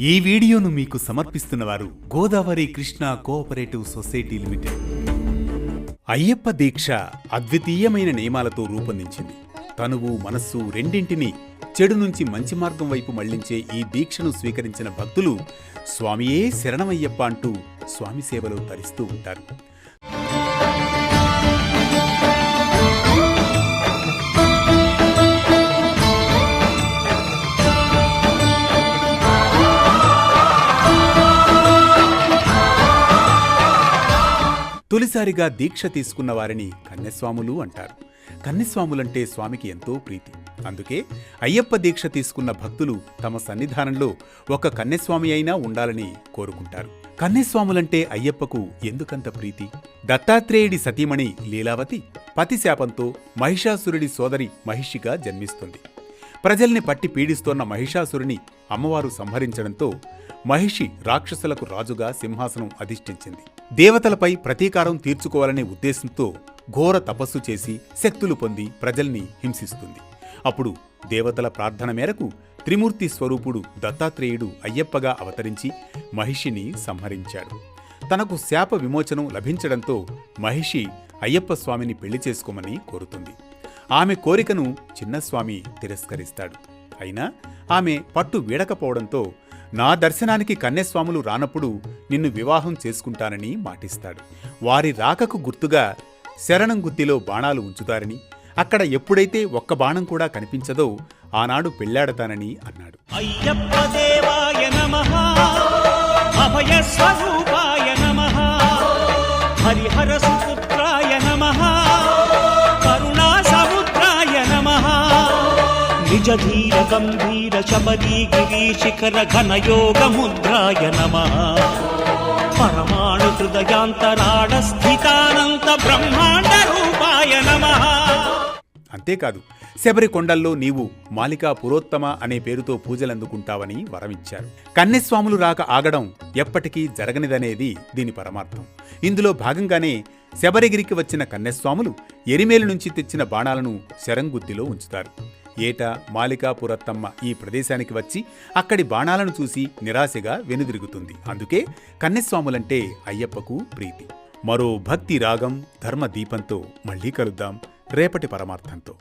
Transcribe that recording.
ఈ వీడియోను మీకు సమర్పిస్తున్నవారు Godavari Krishna cooperative society limited. Ayyappa దీక్ష అద్వితీయమైన నియమాలతో రూపొందించింది. తనువు మనస్సు రెండింటినీ చెడు నుంచి మంచి మార్గం వైపు మళ్ళించే ఈ దీక్షను స్వీకరించిన భక్తులు స్వామియే శరణమయ్యప్ప అంటూ స్వామి సేవలో తరిస్తూ ఉంటారు. తొలిసారిగా దీక్ష తీసుకున్న వారిని కన్యస్వాములు అంటారు. కన్యస్వాములంటే స్వామికి ఎంతో ప్రీతి. అందుకే అయ్యప్ప దీక్ష తీసుకున్న భక్తులు తమ సన్నిధానంలో ఒక కన్యస్వామి అయినా ఉండాలని కోరుకుంటారు. కన్యస్వాములంటే అయ్యప్పకు ఎందుకంత ప్రీతి? దత్తాత్రేయుడి సతీమణి లీలావతి పతిశాపంతో మహిషాసురుడి సోదరి మహిషిగా జన్మిస్తుంది. ప్రజల్ని పట్టి పీడిస్తోన్న మహిషాసురుని అమ్మవారు సంహరించడంతో మహిషి రాక్షసులకు రాజుగా సింహాసనం అధిష్ఠించింది. దేవతలపై ప్రతీకారం తీర్చుకోవాలనే ఉద్దేశంతో ఘోర తపస్సు చేసి శక్తులు పొంది ప్రజల్ని హింసిస్తుంది. అప్పుడు దేవతల ప్రార్థన మేరకు త్రిమూర్తి స్వరూపుడు దత్తాత్రేయుడు అయ్యప్పగా అవతరించి మహిషిని సంహరించాడు. తనకు శాప విమోచనం లభించడంతో మహిషి అయ్యప్ప స్వామిని పెళ్ళి చేసుకోమని కోరుతుంది. ఆమె కోరికను చిన్నస్వామి తిరస్కరిస్తాడు. అయినా ఆమె పట్టు వీడకపోవడంతో నా దర్శనానికి కన్యస్వాములు రానప్పుడు నిన్ను వివాహం చేసుకుంటానని మాటిస్తాడు. వారి రాకకు గుర్తుగా శరణం గుత్తిలో బాణాలు ఉంచుతారని అక్కడ ఎప్పుడైతే ఒక్క బాణం కూడా కనిపించదో ఆనాడు పెళ్ళాడతానని అన్నాడు. అయ్యప్ప దేవాయ అభయ స్వరూపాయ హరిహర నిజ ధీర గంభీర శబరీ గిరి శిఖర ఘన యోగ ముద్రాయ నమ పరమాణు హృదయాంతరాడ స్థితానంత బ్రహ్మాండ రూపాయ నమ అంతేకాదు శబరికొండల్లో నీవు మాలికా పురోత్తమ అనే పేరుతో పూజలందుకుంటావని వరమిచ్చారు. కన్యస్వాములు రాక ఆగడం ఎప్పటికీ జరగనిదనేది దీని పరమార్థం. ఇందులో భాగంగానే శబరిగిరికి వచ్చిన కన్యస్వాములు ఎరిమేలు నుంచి తెచ్చిన బాణాలను శరంగుత్తిలో ఉంచుతారు. ఏటా మాలికా పురత్తమ్మ ఈ ప్రదేశానికి వచ్చి అక్కడి బాణాలను చూసి నిరాశగా వెనుదిరుగుతుంది. అందుకే కన్యస్వాములంటే అయ్యప్పకు ప్రీతి. మరో భక్తి రాగం ధర్మ దీపంతో మళ్ళీ కలుద్దాం రేపటి పరమార్థంతో.